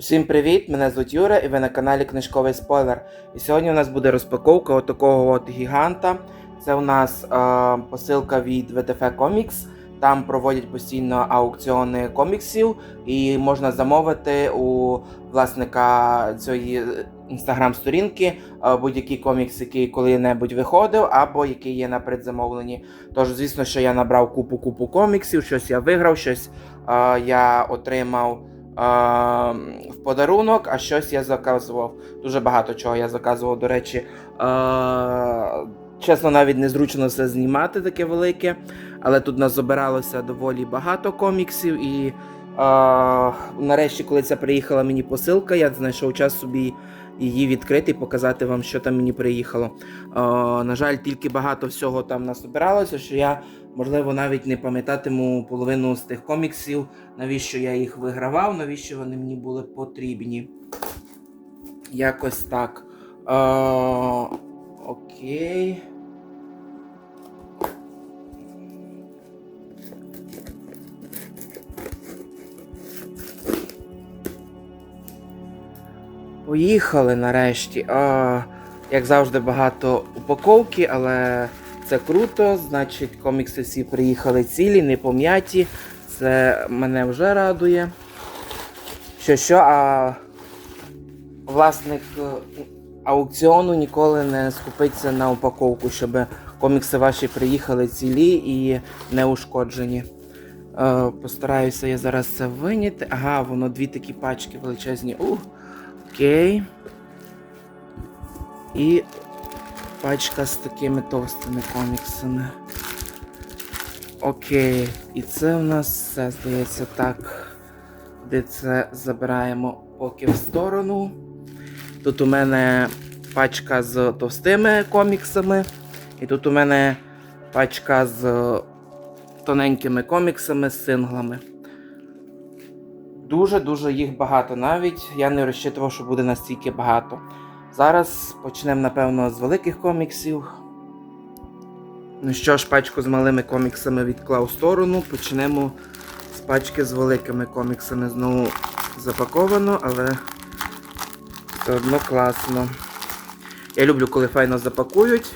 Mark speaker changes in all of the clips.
Speaker 1: Усім привіт! Мене звуть Юра і ви на каналі Книжковий Спойлер. І сьогодні у нас буде розпаковка от такого от гіганта. Це у нас е, посилка від VTF Comics. Там проводять постійно аукціони коміксів, і можна замовити у власника цієї інстаграм-сторінки е, будь-який комікс, який коли-небудь виходив, або який є на предзамовленні. Тож, звісно, що я набрав купу-купу коміксів, щось я виграв, щось е, я отримав в подарунок, а щось я заказував. Дуже багато чого я заказував, до речі. А, чесно, навіть незручно все знімати таке велике. Але тут нас забиралося доволі багато коміксів. І а, нарешті, коли це приїхала мені посилка, я знайшов час собі її відкрити і показати вам, що там мені приїхало. А, на жаль, тільки багато всього там насобиралося, що я. Можливо, навіть не пам'ятатиму половину з тих коміксів, навіщо я їх вигравав, навіщо вони мені були потрібні. Якось так. Е, окей. Поїхали нарешті. А, як завжди, багато упаковки, але це круто. Значить, комікси всі приїхали цілі, не пом'яті. Це мене вже радує. Що що, а власник е, аукціону ніколи не скупиться на упаковку, щоб комікси ваші приїхали цілі і не ушкоджені. Е, постараюся я зараз це виняти. Ага, воно дві такі пачки величезні. Ух, окей. І пачка з такими товстими коміксами. Окей, і це у нас все здається так. Де це забираємо поки в сторону. Тут у мене пачка з товстими коміксами. І тут у мене пачка з тоненькими коміксами, з синглами. Дуже-дуже їх багато навіть. Я не розчитував, що буде настільки багато. Зараз почнемо, напевно, з великих коміксів. Ну що ж, пачку з малими коміксами відклав в сторону. Почнемо з пачки з великими коміксами. Знову запаковано, але все одно класно. Я люблю, коли файно запакують.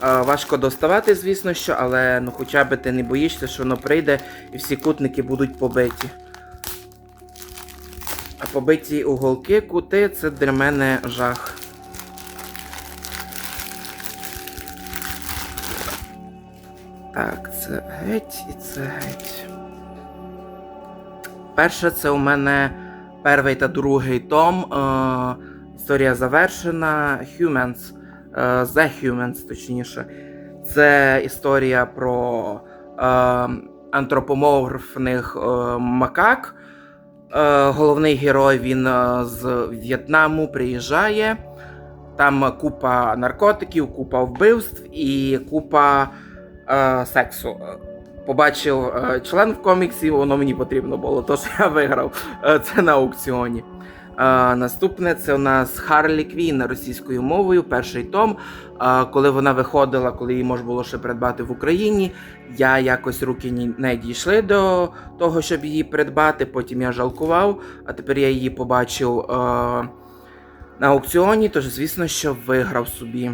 Speaker 1: Важко доставати, звісно що, але ну хоча б ти не боїшся, що воно прийде і всі кутники будуть побиті. А побиті уголки, кути це для мене жах. Так, це геть і це геть. Перше, це у мене перший та другий том. Е, історія завершена. Humans. Е, The Humans, точніше. Це історія про е, антропоморфних е, макак. Е, головний герой він е, з В'єтнаму приїжджає. Там купа наркотиків, купа вбивств і купа е, сексу. Побачив е, член в коміксі, воно мені потрібно було, тож я виграв е, це на аукціоні. Е, наступне це у нас Харлі Квін російською мовою, перший том. Е, коли вона виходила, коли її можна було ще придбати в Україні, я якось руки не дійшли до того, щоб її придбати. Потім я жалкував, а тепер я її побачив е, на аукціоні, тож, звісно, що виграв собі.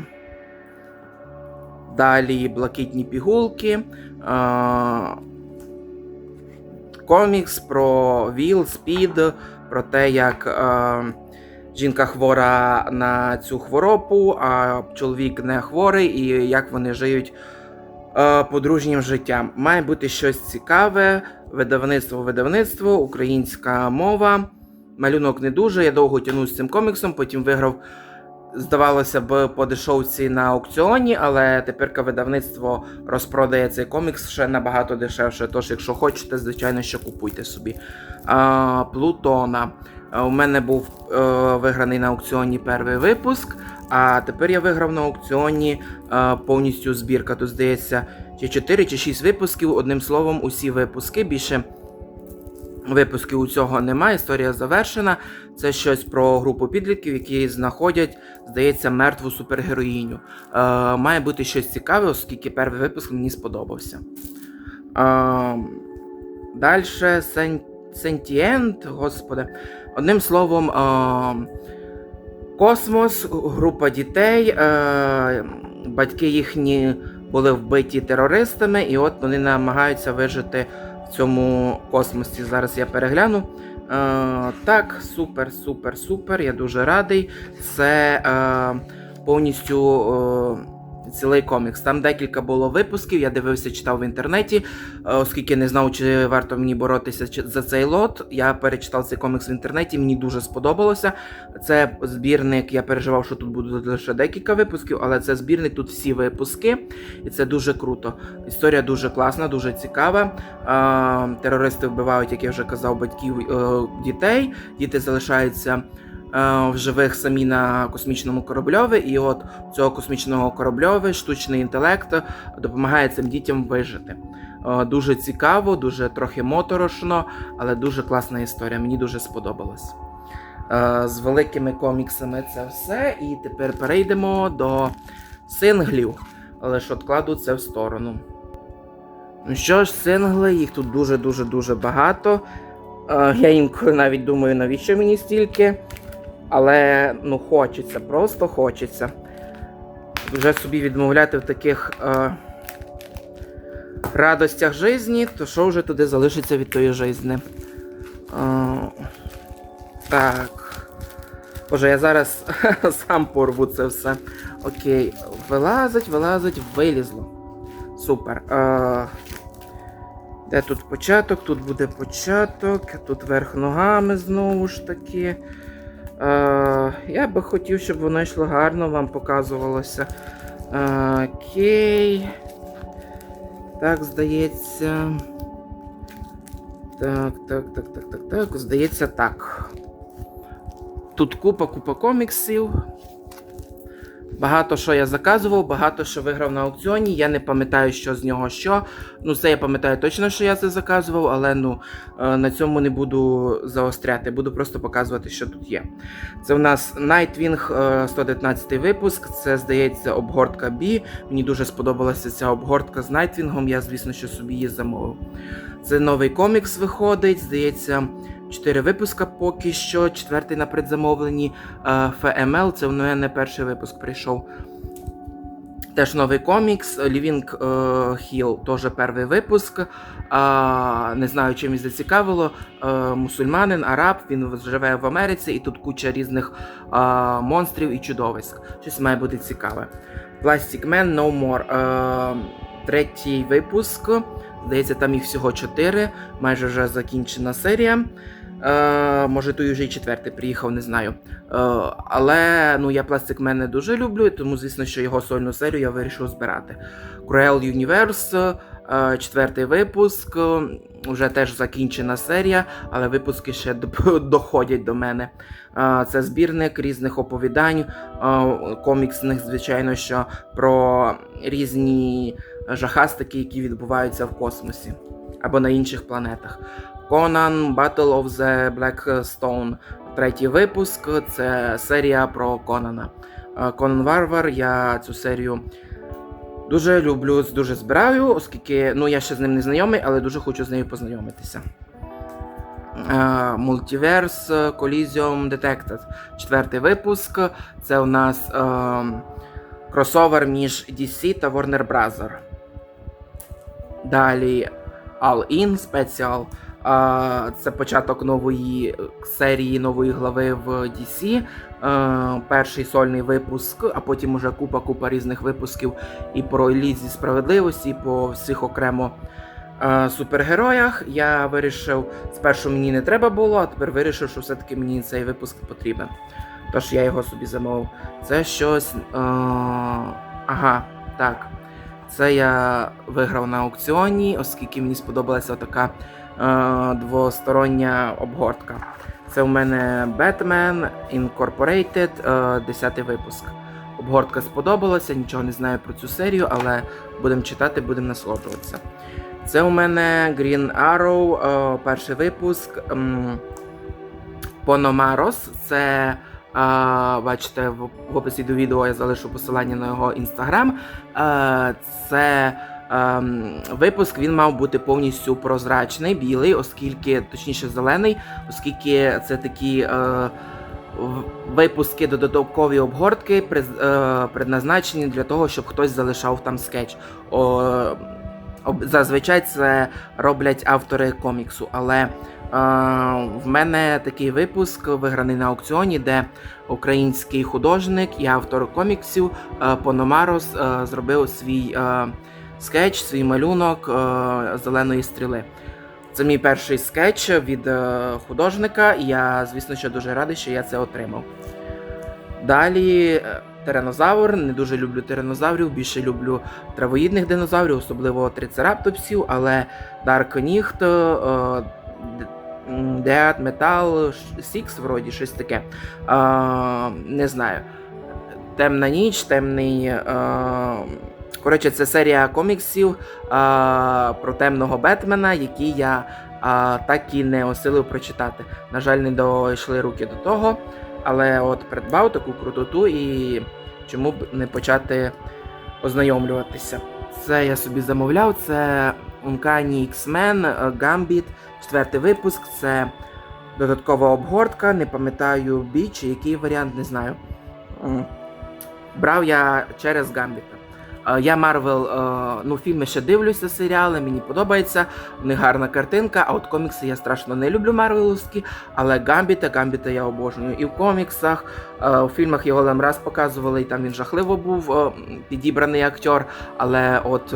Speaker 1: Далі блакитні пігулки. Е, комікс про ВІЛ, СПІД, про те, як е, жінка хвора на цю хворобу, а чоловік не хворий, і як вони живуть е, подружнім життям. Має бути щось цікаве, видавництво, видавництво, українська мова. Малюнок не дуже. Я довго тягнув з цим коміксом, потім виграв здавалося б, по дешевці на аукціоні, але тепер видавництво розпродає цей комікс ще набагато дешевше. Тож, якщо хочете, звичайно, що купуйте собі. А, Плутона. У мене був е, виграний на аукціоні перший випуск, а тепер я виграв на аукціоні е, повністю збірка. Тут здається, чи 4 чи 6 випусків. Одним словом, усі випуски більше. Випусків у цього немає, історія завершена. Це щось про групу підлітків, які знаходять, здається, мертву супергероїню. Е, має бути щось цікаве, оскільки перший випуск мені сподобався. Е, Далі Сентієнт, господи. Одним словом, е, космос, група дітей, е, батьки їхні були вбиті терористами, і от вони намагаються вижити цьому космосі. Зараз я перегляну. Е, так, супер, супер, супер. Я дуже радий. Це е, повністю. Цілий комікс. Там декілька було випусків, я дивився, читав в інтернеті, е, оскільки не знав, чи варто мені боротися за цей лот. Я перечитав цей комікс в інтернеті, мені дуже сподобалося. Це збірник, я переживав, що тут будуть лише декілька випусків, але це збірник, тут всі випуски, і це дуже круто. Історія дуже класна, дуже цікава. Е, Терористи вбивають, як я вже казав, батьків е, дітей. Діти залишаються в живих самі на космічному корабльові, і от цього космічного корабльові штучний інтелект допомагає цим дітям вижити. Е, Дуже цікаво, дуже трохи моторошно, але дуже класна історія. Мені дуже сподобалось. Е, З великими коміксами це все. І тепер перейдемо до синглів. Ж откладу це в сторону. Ну що ж, сингли, їх тут дуже-дуже дуже багато. Е, Я інколи навіть думаю, навіщо мені стільки. Але ну хочеться, просто хочеться. Вже собі відмовляти в таких е, радостях житті, то що вже туди залишиться від тої житті. Е, так. Боже, я зараз сам порву це все. Окей, вилазить, вилазить, вилізло. Супер. Е, де тут початок? Тут буде початок, тут верх ногами знову ж таки. Е, я би хотів, щоб воно йшло гарно, вам показувалося. Е, окей. Так, здається. Так, так, так, так, так, так. Здається, так. Тут купа купа коміксів. Багато що я заказував, багато що виграв на аукціоні. Я не пам'ятаю, що з нього що. Ну, це я пам'ятаю точно, що я це заказував, але ну е, на цьому не буду заостряти, буду просто показувати, що тут є. Це в нас Nightwing е, 119 випуск. Це, здається, обгортка B. Мені дуже сподобалася ця обгортка з Nightwing, Я, звісно, що собі її замовив. Це новий комікс виходить, здається. Чотири випуска поки що, четвертий на предзамовленні е, FML, це в мене перший випуск прийшов. Теж новий комікс. Living е, Hill, теж перший випуск. А, не знаю, чим він зацікавило. Е, мусульманин, араб, він живе в Америці, і тут куча різних монстрів і чудовиськ. Щось має бути цікаве. Plastic Man No More. Е, третій випуск. Здається, там їх всього чотири. Майже вже закінчена серія. Е, може, той вже і четвертий приїхав, не знаю. Е, але ну, я Plastic Man не дуже люблю, тому, звісно, що його сольну серію я вирішив збирати. Cruel Universe, е, четвертий випуск. Вже теж закінчена серія, але випуски ще доходять до мене. Е, Це збірник різних оповідань, е, коміксних, звичайно, що про різні жахастики, які відбуваються в космосі або на інших планетах. Conan Battle of the Black Stone. Третій випуск це серія про Конана. Е, Conan Варвар. Я цю серію дуже люблю, дуже збираю, оскільки ну, я ще з ним не знайомий, але дуже хочу з нею познайомитися. Мультиверс Coliseum Detected. Четвертий випуск. Це у нас е, кросовер між DC та Warner Bros. Далі All In Special. Це початок нової серії, нової глави в DC. Е, Перший сольний випуск, а потім уже купа-купа різних випусків і про Лізі справедливості, і по всіх окремо е, супергероях. Я вирішив, спершу мені не треба було, а тепер вирішив, що все-таки мені цей випуск потрібен. Тож я його собі замовив. Це щось. Е, ага, так. Це я виграв на аукціоні, оскільки мені сподобалася така е, двостороння обгортка. Це у мене Batman Incorporated, е, 10 випуск. Обгортка сподобалася, нічого не знаю про цю серію, але будемо читати, будемо насолоджуватися. Це у мене Green Arrow, е, перший випуск. Пономарос. Це, е, бачите, в, описі до відео я залишу посилання на його інстаграм. Е, це випуск він мав бути повністю прозрачний, білий, оскільки, точніше, зелений, оскільки це такі. Е, Випуски додаткові обгортки е, предназначені для того, щоб хтось залишав там скетч. О, зазвичай це роблять автори коміксу, але е, в мене такий випуск виграний на аукціоні, де український художник і автор коміксів е, Пономарос е, зробив свій е, скетч, свій малюнок е, зеленої стріли. Це мій перший скетч від е, художника, і я, звісно, що дуже радий, що я це отримав. Далі е, тиранозавр. Не дуже люблю тиранозаврів, більше люблю травоїдних динозаврів, особливо трицераптопсів, але Dark е, Dead Metal 6, вроді щось таке. Не знаю. Темна ніч, темний. Коротше, це серія коміксів е, про темного Бетмена, які я е, так і не осилив прочитати. На жаль, не дійшли руки до того. Але от придбав таку крутоту і чому б не почати ознайомлюватися. Це я собі замовляв. Це Uncanny X-Men е, Gambit, четвертий випуск. Це додаткова обгортка. Не пам'ятаю бій чи який варіант, не знаю. Брав я через Гамбіта. Е, Я Марвел, е, ну, фільми ще дивлюся, серіали, мені подобається, в них гарна картинка, а от комікси я страшно не люблю Марвеловські, але Гамбіта, Гамбіта я обожнюю. І в коміксах, е, у фільмах його лем раз показували, і там він жахливо був підібраний актер. Але от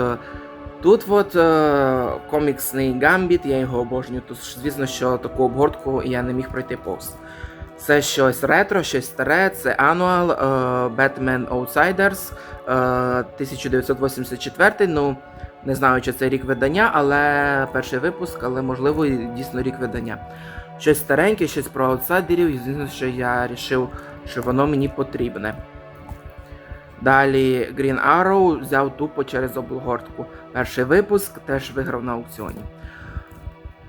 Speaker 1: тут от коміксний Гамбіт, я його обожнюю. Тож, звісно, що таку обгортку я не міг пройти повз. Це щось ретро, щось старе, це Annual е, Batman Outsiders е, 1984. Ну, не знаю, чи це рік видання, але перший випуск, але можливо дійсно рік видання. Щось стареньке, щось про аутсайдерів, і звісно, що я вирішив, що воно мені потрібне. Далі Green Arrow взяв тупо через обгортку. Перший випуск теж виграв на аукціоні.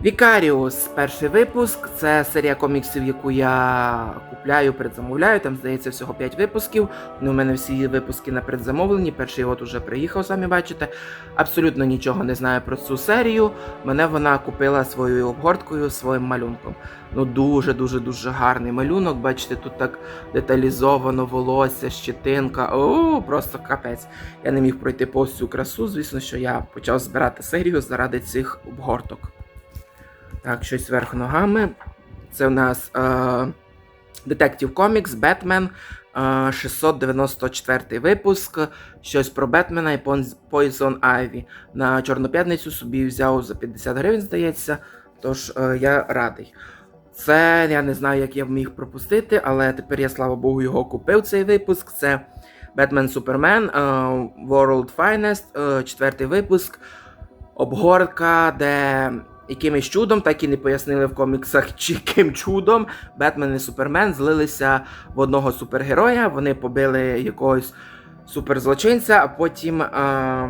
Speaker 1: Вікаріус, перший випуск. Це серія коміксів, яку я купляю, предзамовляю. Там, здається, всього 5 випусків. Ну, у мене всі випуски на предзамовленні. Перший от уже приїхав, самі бачите. Абсолютно нічого не знаю про цю серію. Мене вона купила своєю обгорткою, своїм малюнком. Ну, дуже-дуже дуже гарний малюнок. Бачите, тут так деталізовано волосся, щетинка. О, просто капець. Я не міг пройти повз цю красу. Звісно, що я почав збирати серію заради цих обгорток. Так, щось вверх ногами. Це у нас Comics, Batman, е, 694 випуск. Щось про Бетмена і Poison Ivy. На Чорну п'ятницю собі взяв за 50 гривень, здається. Тож е, я радий. Це я не знаю, як я міг пропустити, але тепер я, слава Богу, його купив цей випуск. Це Batman Superman е, World Finest, е, четвертий випуск. Обгортка, де якимось чудом, так і не пояснили в коміксах, чи яким чудом Бетмен і Супермен злилися в одного супергероя. Вони побили якогось суперзлочинця, а потім е,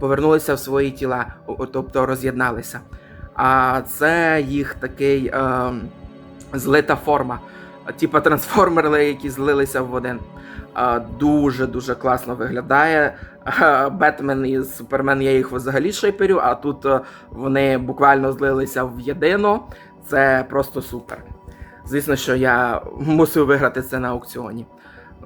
Speaker 1: повернулися в свої тіла, тобто роз'єдналися. А це їх такий е, злита форма. Типа трансформери, які злилися в один. Е, Дуже дуже класно виглядає. Бетмен і Супермен я їх взагалі шиперю, а тут е, вони буквально злилися в єдино. Це просто супер. Звісно, що я мусив виграти це на аукціоні.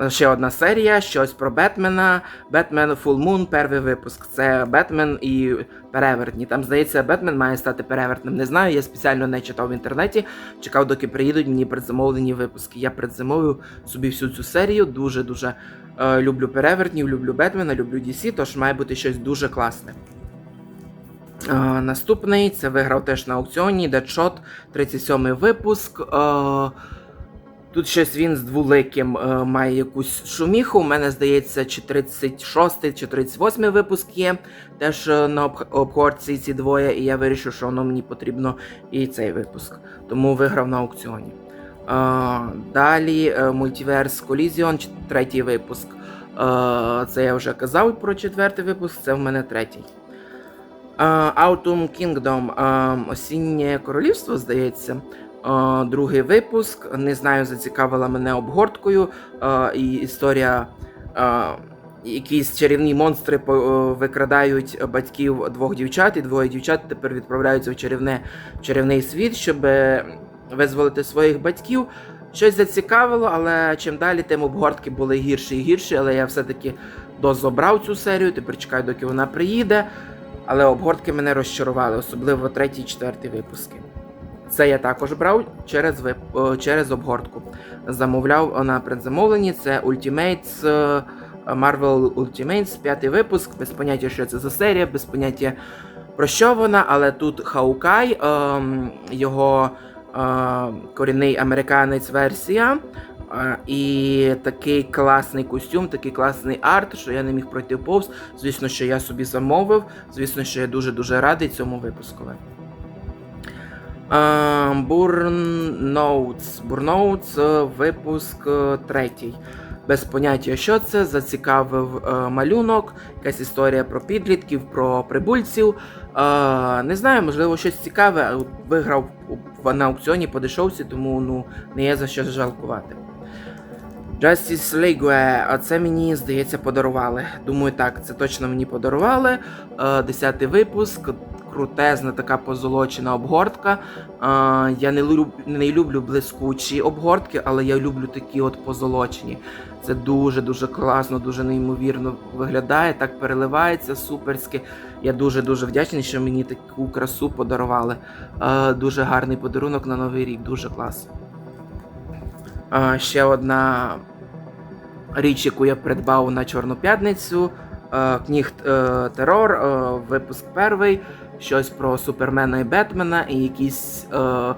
Speaker 1: Ще одна серія, щось про Бетмена. Бетмен Full Moon, перший випуск. Це Бетмен і перевертні. Там, здається, Бетмен має стати перевертним. Не знаю, я спеціально не читав в інтернеті. Чекав, доки приїдуть мені предзамовлені випуски. Я предзамовив собі всю цю серію. Дуже-дуже е, люблю перевертнів, люблю Бетмена, люблю DC, тож має бути щось дуже класне. Е, наступний це виграв теж на аукціоні Deadshot, 37 випуск. Е, Тут щось він з двуликим е, має якусь шуміху. У мене здається, чи 36 чи 38 випуск є. Теж е, на обх- ці двоє, і я вирішив, що воно мені потрібно і цей випуск. Тому виграв на аукціоні. Е, далі Multiverse Collision, третій випуск. Це я вже казав про четвертий випуск, це в мене третій. Autumn Kingdom, Осіннє королівство, здається. Другий випуск. Не знаю, зацікавила мене обгорткою. І історія, якісь чарівні монстри е, викрадають батьків двох дівчат, і двоє дівчат тепер відправляються в чарівне, в чарівний світ, щоб визволити своїх батьків. Щось зацікавило, але чим далі, тим обгортки були гірші і гірші, але я все-таки дозобрав цю серію, тепер чекаю, доки вона приїде. Але обгортки мене розчарували, особливо третій, четвертий випуски. Це я також брав через, вип... через обгортку. Замовляв на предзамовленні. Це Ultimates, е, Marvel Ultimates, п'ятий випуск, без поняття, що це за серія, без поняття про що вона, але тут Хаукай, ем, його е, корінний американець версія. Е, І такий класний костюм, такий класний арт, що я не міг пройти повз. Звісно, що я собі замовив. Звісно, що я дуже-дуже радий цьому випускові. Бурноутс. Бурноутс, випуск е, третій. Без поняття, що це, зацікавив е, малюнок, якась історія про підлітків, про прибульців. Е, не знаю, можливо, щось цікаве. Виграв на аукціоні по дешевці, тому ну, не є за що жалкувати. Justice League, а це мені, здається, подарували. Думаю, так, це точно мені подарували. Е, Десятий випуск, крутезна така позолочена обгортка. Е, Я не, люб, не люблю блискучі обгортки, але я люблю такі от позолочені. Це дуже-дуже класно, дуже неймовірно виглядає, так переливається суперськи. Я дуже-дуже вдячний, що мені таку красу подарували. Е, Дуже гарний подарунок на Новий рік, дуже клас. Е, Ще одна річ, яку я придбав на Чорну п'ятницю. Е, Кніг е, Терор, е, випуск перший, щось про Супермена і Бетмена, і якісь е,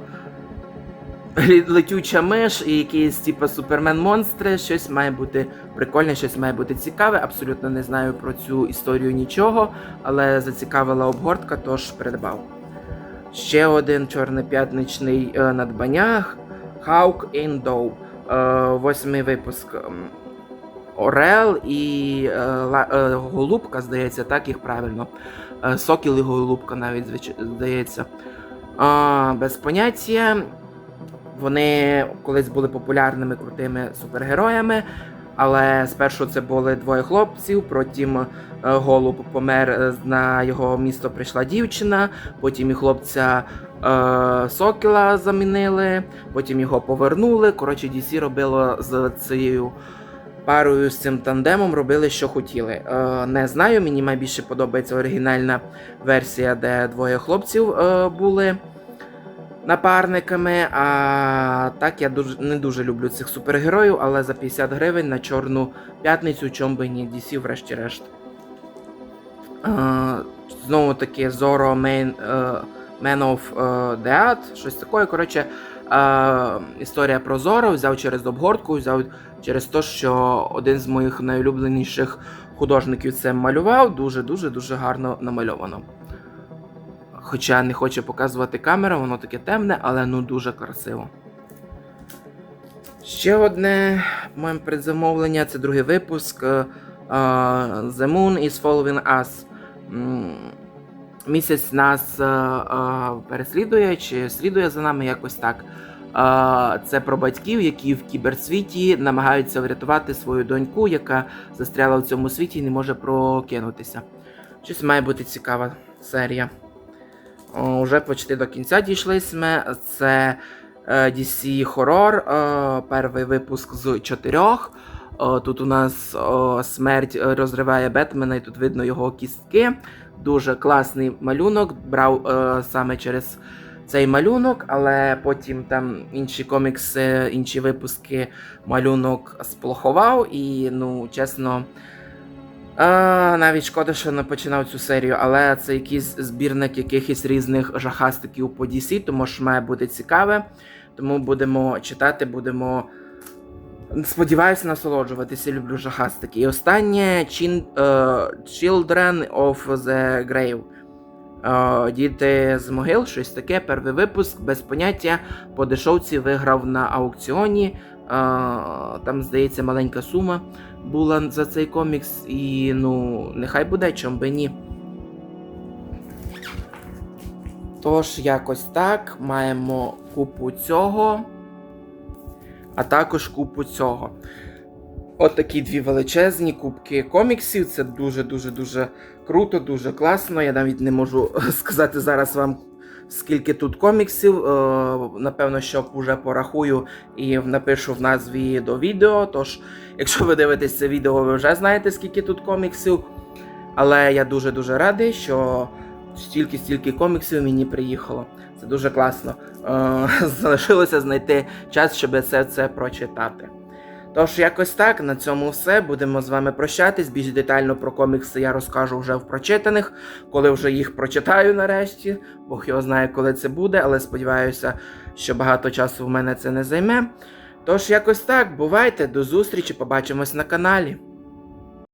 Speaker 1: летюча миш, і якісь типу супермен-монстри. Щось має бути прикольне, щось має бути цікаве. Абсолютно не знаю про цю історію нічого, але зацікавила обгортка, тож придбав. Ще один чорноп'ятничний е, надбання Hawk and Doe. Е, восьмий випуск. Орел і е, е, Голубка, здається, так їх правильно. Е, Сокіл і Голубка навіть звич- здається. А, без поняття. Вони колись були популярними крутими супергероями. Але спершу це були двоє хлопців, потім е, голуб помер, е, на його місто прийшла дівчина, потім і хлопця е, Сокіла замінили, потім його повернули. Коротше, DC робило з цією парою з цим тандемом, робили, що хотіли. Е, не знаю, мені найбільше подобається оригінальна версія, де двоє хлопців е, були напарниками. А так я дуже не дуже люблю цих супергероїв, але за 50 гривень на чорну п'ятницю, чом би ні, DC врешті-решт. Е, знову таки е, Man of Death, щось таке. Коротше, е, історія про Зоро взяв через обгортку, взяв через те, що один з моїх найулюбленіших художників це малював. Дуже-дуже дуже гарно намальовано. Хоча не хоче показувати камера, воно таке темне, але ну дуже красиво. Ще одне моє предзамовлення це другий випуск. е, The Moon is Following Us. Місяць нас е, е, переслідує чи слідує за нами якось так. Е, Це про батьків, які в кіберсвіті намагаються врятувати свою доньку, яка застряла в цьому світі і не може прокинутися. Щось має бути цікава серія. Уже почти до кінця дійшли ми. Це DC Horror, перший випуск з чотирьох. Е, Тут у нас о, смерть е, розриває Бетмена, і тут видно його кістки. Дуже класний малюнок. Брав е, саме через цей малюнок, але потім там інші комікси, інші випуски малюнок сплоховав. І, ну, чесно, а, навіть шкода, що не починав цю серію, але це якийсь збірник якихось різних жахастиків по DC, тому що має бути цікаве. Тому будемо читати, будемо. Сподіваюся, насолоджуватися, люблю жахастики. І останнє Chin, е, Children of the Grave. Е, Діти з могил, щось таке, перший випуск, без поняття. По дешевці виграв на аукціоні. Е, Там, здається, маленька сума була за цей комікс, і ну, нехай буде, чом би ні. Тож, якось так, маємо купу цього, а також купу цього. От такі дві величезні кубки коміксів. Це дуже дуже дуже круто, дуже класно. Я навіть не можу сказати зараз вам. Скільки тут коміксів, Е, напевно, що вже порахую і напишу в назві до відео. Тож, якщо ви дивитесь це відео, ви вже знаєте, скільки тут коміксів. Але я дуже-дуже радий, що стільки-стільки коміксів мені приїхало. Це дуже класно. Е, залишилося знайти час, щоб все це прочитати. Тож, якось так, на цьому все. Будемо з вами прощатись. Більш детально про комікси я розкажу вже в прочитаних, коли вже їх прочитаю нарешті. Бог його знає, коли це буде, але сподіваюся, що багато часу в мене це не займе. Тож, якось так, бувайте, до зустрічі, побачимось на каналі.